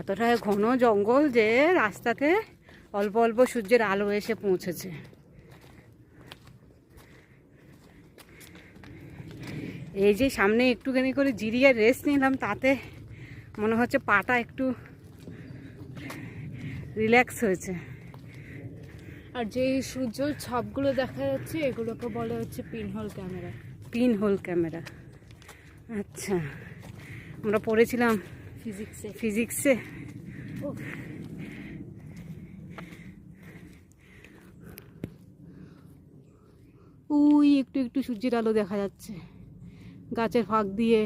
এতটাই ঘন জঙ্গল যে রাস্তাতে অল্প অল্প সূর্যের আলো এসে পৌঁছেছে। এই যে সামনে একটুখানি করে জিরিয়ে রেস্ট নিলাম তাতে মনে হচ্ছে পাটা একটু রিল্যাক্স হয়েছে। আর যে সূর্যর ছাপগুলো দেখা যাচ্ছে এগুলোকে বলে হচ্ছে pinhole camera pin hole camera আচ্ছা আমরা পড়েছিলাম ফিজিক্সে ফিজিক্সে উই একটু একটু সূর্যের আলো দেখা যাচ্ছে। গাছের ফাঁক দিয়ে।